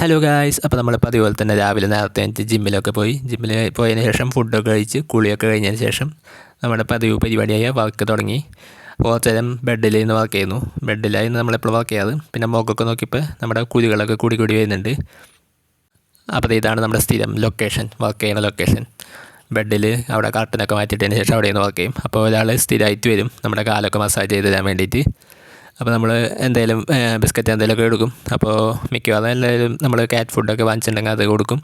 Hello guys അപ്പോൾ നമ്മളിപ്പോൾ അതുപോലെ തന്നെ രാവിലെ നേരത്തെ എനിക്ക് ജിമ്മിലൊക്കെ പോയി. ജിമ്മിൽ പോയതിന് ശേഷം ഫുഡൊക്കെ കഴിച്ച് കുളിയൊക്കെ കഴിഞ്ഞതിന് ശേഷം നമ്മുടെ പതിവ് പരിപാടിയായ വർക്ക് തുടങ്ങി. അപ്പോൾ ബെഡിൽ നിന്ന് വർക്ക് ചെയ്യുന്നു. ബെഡിലായിരുന്നു നമ്മളെപ്പോഴും വർക്ക് ചെയ്യാറ്? പിന്നെ മുഖമൊക്കെ നോക്കിയപ്പോൾ നമ്മുടെ കുരുകളൊക്കെ കൂടി കൂടി വരുന്നുണ്ട് അപ്പോൾ ഇതാണ് നമ്മുടെ സ്ഥിരം ലൊക്കേഷൻ വർക്ക് ചെയ്യുന്ന ലൊക്കേഷൻ ബെഡിൽ അവിടെ കർട്ടനൊക്കെ മാറ്റിയിട്ടതിന് ശേഷം അവിടെ നിന്ന് വർക്ക് ചെയ്യും. അപ്പോൾ ഒരാൾ സ്ഥിരമായിട്ട് വരും. നമ്മുടെ കാലൊക്കെ മസാജ് ചെയ്ത് തരാൻ വേണ്ടിയിട്ട്. അപ്പോൾ നമ്മൾ എന്തെങ്കിലും ബിസ്ക്കറ്റ് എന്തെങ്കിലുമൊക്കെ എടുക്കും. അപ്പോൾ മിക്കവാറും എല്ലാവരും നമ്മൾ കാറ്റ് ഫുഡൊക്കെ വാങ്ങിച്ചിട്ടുണ്ടെങ്കിൽ അത് കൊടുക്കും.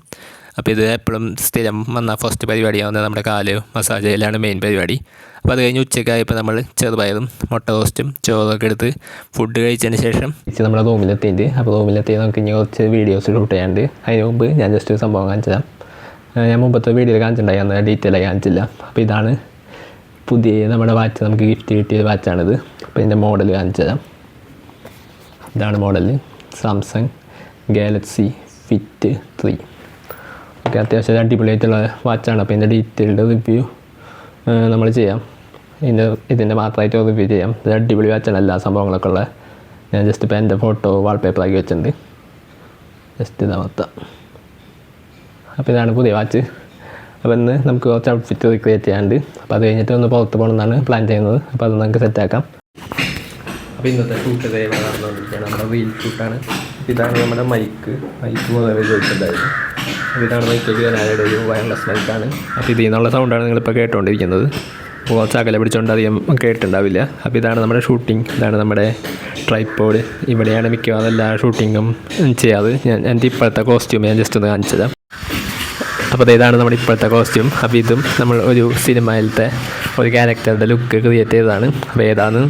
അപ്പോൾ ഇത് എപ്പോഴും സ്ഥിരം വന്ന ഫസ്റ്റ് പരിപാടിയാവുന്നത് നമ്മുടെ കാൽ മസാജ് ചെയ്യലാണ് മെയിൻ പരിപാടി. അപ്പോൾ അത് കഴിഞ്ഞ് ഉച്ചയ്ക്കായപ്പോൾ നമ്മൾ ചെറുപയറും മുട്ട റോസ്റ്റും ചോറൊക്കെ എടുത്ത് ഫുഡ് കഴിച്ചതിന് ശേഷം നമ്മുടെ റൂമിലെത്തിയിട്ട് അപ്പോൾ റൂമിലെത്തി നമുക്ക് ഇനി കുറച്ച് വീഡിയോസ് ഷൂട്ട് ചെയ്യാണ്ട് അതിന് മുമ്പ് ഞാൻ ജസ്റ്റ് ഒരു സംഭവം കാണിച്ചു ഞാൻ മുമ്പത്തെ വീഡിയോയിൽ കാണിച്ചിട്ടുണ്ടായി അന്ന് ഡീറ്റെയിൽ ആയി കാണിച്ചില്ല. അപ്പോൾ ഇതാണ് പുതിയ നമ്മുടെ വാച്ച് നമുക്ക് ഗിഫ്റ്റ് കിട്ടിയ വാച്ചാണിത് അപ്പോൾ ഇതിന്റെ മോഡൽ കാണിച്ചു തരാം. ഇതാണ് model Samsung Galaxy Fit three okay അത്യാവശ്യം അടിപൊളിയായിട്ടുള്ള വാച്ചാണ് അപ്പോൾ ഇതിന്റെ ഡീറ്റെയിൽഡ് റിവ്യൂ നമ്മൾ ചെയ്യാം. ഇതിന്റെ ഇതിന്റെ മാത്രമായിട്ട് റിവ്യൂ ചെയ്യാം. ഇത് അടിപൊളി വാച്ചാണ് എല്ലാ സംഭവങ്ങളൊക്കെ ഉള്ളത് ഞാൻ ജസ്റ്റ് ഇപ്പോൾ എന്റെ ഫോട്ടോ വാൾപേപ്പറാക്കി വെച്ചിട്ടുണ്ട്. ജസ്റ്റ് ഇതാ മൊത്തം. അപ്പോൾ ഇതാണ് പുതിയ വാച്ച് അപ്പോൾ ഇന്ന് നമുക്ക് കുറച്ച് ഔട്ട്ഫിറ്റ് ക്രിയേറ്റ് ചെയ്യാനുണ്ട്. അപ്പോൾ അത് കഴിഞ്ഞിട്ട് ഒന്ന് പുറത്ത് പോകണമെന്നാണ് പ്ലാൻ ചെയ്യുന്നത്. അപ്പോൾ അത് നമുക്ക് സെറ്റാക്കാം അപ്പോൾ ഇന്നത്തെ ഷൂട്ട് ദൈവം നമ്മുടെ വീൽ ഷൂട്ടാണ് ഇതാണ് നമ്മുടെ മൈക്ക് മൈക്ക് മുതലേ ചോദിച്ചിട്ടുണ്ടായിരുന്നു അപ്പോൾ ഇതാണ് മൈക്ക് ഞാനയുടെ ഒരു വയർലെസ് മൈക്കാണ് അപ്പോൾ ഇതിൽ നിന്നുള്ള സൗണ്ടാണ് നിങ്ങളിപ്പോൾ കേട്ടുകൊണ്ടിരിക്കുന്നത് കുറച്ച് അകലെ പിടിച്ചുകൊണ്ട് അധികം കേട്ടിട്ടുണ്ടാവില്ല. അപ്പോൾ ഇതാണ് നമ്മുടെ ഷൂട്ടിംഗ് ഇതാണ് നമ്മുടെ ട്രൈപ്പോഡ് ഇവിടെയാണ് മിക്കവാറും എല്ലാ ഷൂട്ടിങ്ങും ചെയ്യാറ്. ഞാൻ എന്റെ ഇപ്പോഴത്തെ കോസ്റ്റ്യൂം ഞാൻ ജസ്റ്റ് ഒന്ന് കാണിച്ചത് അപ്പോൾ ഇതാണ് നമ്മുടെ ഇപ്പോഴത്തെ കോസ്റ്റ്യൂം അപ്പോൾ ഇതും നമ്മൾ ഒരു സിനിമയിലത്തെ ഒരു ക്യാരക്ടറുടെ ലുക്ക് ക്രിയേറ്റ് ചെയ്തതാണ്. അപ്പോൾ ഏതാണ്?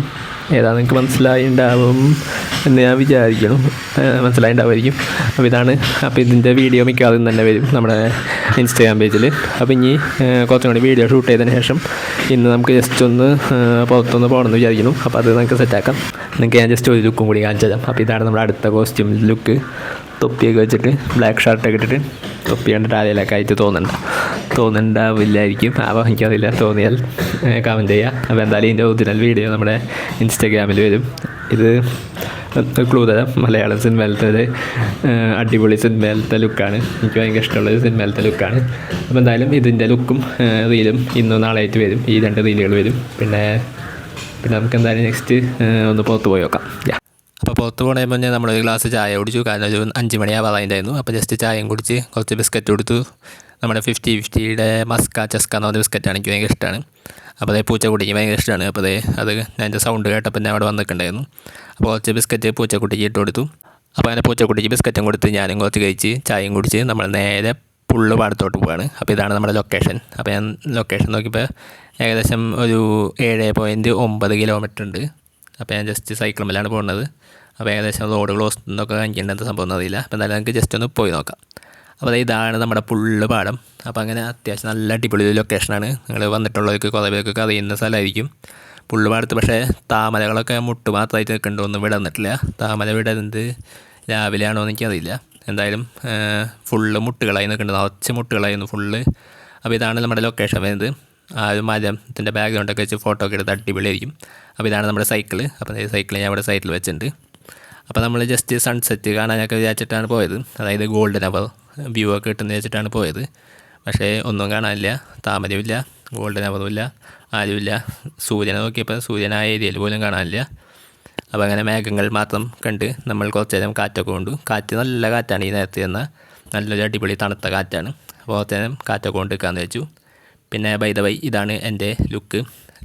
ഏതാണ് നിങ്ങൾക്ക് മനസ്സിലായിണ്ടാവും എന്ന് ഞാൻ വിചാരിക്കണം മനസ്സിലായിണ്ടാവുമായിരിക്കും. അപ്പോൾ ഇതാണ്. അപ്പോൾ ഇതിന്റെ വീഡിയോ മിക്കവാറും തന്നെ വരും നമ്മുടെ ഇൻസ്റ്റാഗ്രാം പേജിൽ അപ്പോൾ ഇനി കുറച്ചും കൂടി വീഡിയോ ഷൂട്ട് ചെയ്തതിന് ശേഷം ഇന്ന് നമുക്ക് ജസ്റ്റ് ഒന്ന് പുറത്തൊന്ന് പോകണമെന്ന് വിചാരിക്കുന്നു. അപ്പോൾ അത് നമുക്ക് സെറ്റാക്കാം നിങ്ങൾക്ക് ഞാൻ ജസ്റ്റ് ഒരു ലുക്കും കൂടി കാണിച്ചു തരാം. അപ്പോൾ ഇതാണ് നമ്മുടെ അടുത്ത കോസ്റ്റ്യൂം ലുക്ക് തൊപ്പിയൊക്കെ വെച്ചിട്ട് ബ്ലാക്ക് ഷർട്ടൊക്കെ ഇട്ടിട്ട് തൊപ്പി കണ്ടിട്ട് ആരെയിലൊക്കെ ആയിട്ട് തോന്നണ്ട. തോന്നുന്നുണ്ടാവില്ലായിരിക്കും അപ്പോൾ എനിക്കതില്ല തോന്നിയാൽ കമന്റ് ചെയ്യുക അപ്പോൾ എന്തായാലും ഇതിന്റെ ഒറിജിനൽ വീഡിയോ നമ്മുടെ ഇൻസ്റ്റാഗ്രാമിൽ വരും. ഇത് ക്ലൂ തരാം. മലയാളം സിനിമയിലത്തെ ഒരു അടിപൊളി സിനിമയിലത്തെ ലുക്കാണ് എനിക്ക് ഭയങ്കര ഇഷ്ടമുള്ള ഒരു സിനിമയിലത്തെ ലുക്കാണ് അപ്പോൾ എന്തായാലും ഇതിന്റെ ലുക്കും റീലും ഇന്നും നാളെയായിട്ട് വരും. ഈ രണ്ട് റീലുകൾ വരും. പിന്നെ പിന്നെ നമുക്ക് എന്തായാലും നെക്സ്റ്റ് ഒന്ന് പുറത്ത് പോയി നോക്കാം. അപ്പോൾ പുറത്ത് പോകണേ മുന്നേ നമ്മൾ ഒരു ഗ്ലാസ് ചായ കുടിച്ചു. കാരണം ഒരു അഞ്ച് മണിയാവാറായിട്ടുണ്ടായിരുന്നു അപ്പോൾ ജസ്റ്റ് ചായയും കുടിച്ച് കുറച്ച് ബിസ്ക്കറ്റ് കൊടുത്തു നമ്മുടെ ഫിഫ്റ്റി ഫിഫ്റ്റിയുടെ മസ്ക ചെസ്ക എന്ന് പറഞ്ഞ ബിസ്ക്കറ്റാണ് എനിക്ക് ഭയങ്കര ഇഷ്ടമാണ് അപ്പോൾ അതേ പൂച്ച കുട്ടിക്ക് ഭയങ്കര ഇഷ്ടമാണ് അപ്പോൾ അതേ അത് അതിന്റെ സൗണ്ട് കേട്ടപ്പോൾ ഞാൻ അവിടെ വന്നിട്ടുണ്ടായിരുന്നു. അപ്പോൾ കുറച്ച് ബിസ്ക്കറ്റ് പൂച്ചക്കുട്ടിക്ക് ഇട്ട് കൊടുത്തു. അപ്പോൾ അങ്ങനെ പൂച്ചക്കുട്ടിക്ക് ബിസ്ക്കറ്റും കൊടുത്ത് ഞാനും കുറച്ച് കഴിച്ച് ചായയും കുടിച്ച് നമ്മൾ നേരെ പുള്ള് പാടത്തോട്ട് പോവാണ്. അപ്പോൾ ഇതാണ് നമ്മുടെ ലൊക്കേഷൻ അപ്പോൾ ഞാൻ ലൊക്കേഷൻ നോക്കിയപ്പോൾ ഏകദേശം ഒരു ഏഴ് പോയിന്റ് ഒമ്പത് കിലോമീറ്റർ ഉണ്ട്. അപ്പോൾ ഞാൻ ജസ്റ്റ് സൈക്കിൾ മേലാണ് പോകുന്നത് അപ്പോൾ ഏകദേശം റോഡ് ക്ലോസ് എന്നൊക്കെ കാണിക്കേണ്ട സംഭവം അറിയില്ല അപ്പോൾ എന്തായാലും നമുക്ക് ജസ്റ്റ് ഒന്ന് പോയി നോക്കാം. അപ്പോൾ ഇതാണ് നമ്മുടെ പുള്ള് പാടം. അപ്പോൾ അങ്ങനെ അത്യാവശ്യം നല്ല അടിപൊളി ലൊക്കേഷനാണ് നിങ്ങൾ വന്നിട്ടുള്ളവർക്ക് കുറേ പേർക്കൊക്കെ അറിയുന്ന സ്ഥലമായിരിക്കും. പുള്ളു പാടത്ത് പക്ഷേ താമരകളൊക്കെ മുട്ട് മാത്രമായിട്ട് നിൽക്കുന്നുണ്ടോന്നും ഇവിടെ വന്നിട്ടില്ല. താമര വിടരുന്നത് രാവിലെ ആണോ എന്ന് എനിക്കറിയില്ല. എന്തായാലും ഫുള്ള് മുട്ടുകളായി നിൽക്കുന്നുണ്ട് നിറച്ച് മുട്ടുകളായിരുന്നു ഫുള്ള് അപ്പോൾ ഇതാണ് നമ്മുടെ ലൊക്കേഷൻ വരുന്നത്. ആ ഒരു ബാക്ക്ഗ്രൗണ്ടൊക്കെ വെച്ച് ഫോട്ടോ ഒക്കെ എടുത്ത് അടിപൊളിയായിരിക്കും. അപ്പോൾ ഇതാണ് നമ്മുടെ സൈക്കിൾ അപ്പോൾ സൈക്കിൾ ഞാൻ ഇവിടെ സൈഡിൽ വെച്ചിട്ടുണ്ട്. അപ്പോൾ നമ്മൾ ജസ്റ്റ് സൺസെറ്റ് കാണാനൊക്കെ വിചാരിച്ചിട്ടാണ് പോയത്. അതായത് ഗോൾഡൻ അവർ വ്യൂ ഒക്കെ കിട്ടുന്ന വെച്ചിട്ടാണ് പോയത്. പക്ഷേ ഒന്നും കാണാനില്ല. താമരയുമില്ല ഗോൾഡൻ അവറുമില്ല ആരുമില്ല. സൂര്യനെ നോക്കിയപ്പോൾ സൂര്യൻ ആ ഏരിയയിൽ പോലും കാണാനില്ല. അപ്പോൾ അങ്ങനെ മേഘങ്ങൾ മാത്രം കണ്ട് നമ്മൾ കുറച്ച് നേരം കാറ്റൊക്കെ കൊണ്ടു. കാറ്റ് നല്ല കാറ്റാണ് ഈ നേരത്തെ എന്നാൽ നല്ലൊരു അടിപൊളി തണുത്ത കാറ്റാണ്. അപ്പോൾ കുറച്ച് നേരം കാറ്റൊക്കെ കൊണ്ട് നിൽക്കാമെന്ന് വെച്ചു പിന്നെ ബൈ ദ വൈ ഇതാണ് എന്റെ ലുക്ക്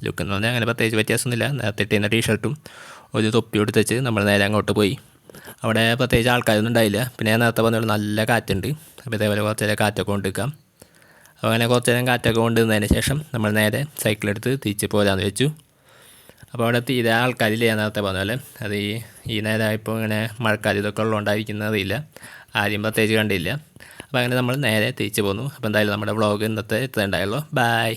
ലുക്ക് എന്ന് പറഞ്ഞാൽ അങ്ങനെ പ്രത്യേകിച്ച് വ്യത്യാസമൊന്നുമില്ല. നേരത്തെ ഇട്ടിരുന്ന ടീഷർട്ടും ഒരു തൊപ്പി എടുത്ത് വെച്ച് നമ്മൾ നേരെ അങ്ങോട്ട് പോയി. അവിടെ പ്രത്യേകിച്ച് ആൾക്കാരൊന്നും ഉണ്ടായില്ല. പിന്നെ നേരത്തെ പറഞ്ഞ നല്ല കാറ്റുണ്ട്. അപ്പോൾ ഇതേപോലെ കുറച്ച് നേരം കാറ്റൊക്കെ കൊണ്ടിരിക്കാം. അപ്പോൾ അങ്ങനെ കുറച്ച് നേരം കാറ്റൊക്കെ കൊണ്ടുവന്നതിന് ശേഷം നമ്മൾ നേരെ സൈക്കിളെടുത്ത് തിരിച്ച് പോരാന്ന് വെച്ചു. അപ്പോൾ അവിടെ തീരെ ആൾക്കാരില്ല ഞാൻ നേരത്തെ പറഞ്ഞ പോലെ. അത് ഈ ഈ നേരമായപ്പോൾ ഇങ്ങനെ മഴക്കാലം ഇതൊക്കെ ഉള്ളതുകൊണ്ടായിരിക്കുന്നതില്ല ആരും പ്രത്യേകിച്ച് കണ്ടില്ല. അപ്പോൾ അങ്ങനെ നമ്മൾ നേരെ തിരിച്ചു പോന്നു. അപ്പോൾ എന്തായാലും നമ്മുടെ വ്ളോഗ് ഇന്നത്തെ എത്തേണ്ടായുള്ളൂ ബൈ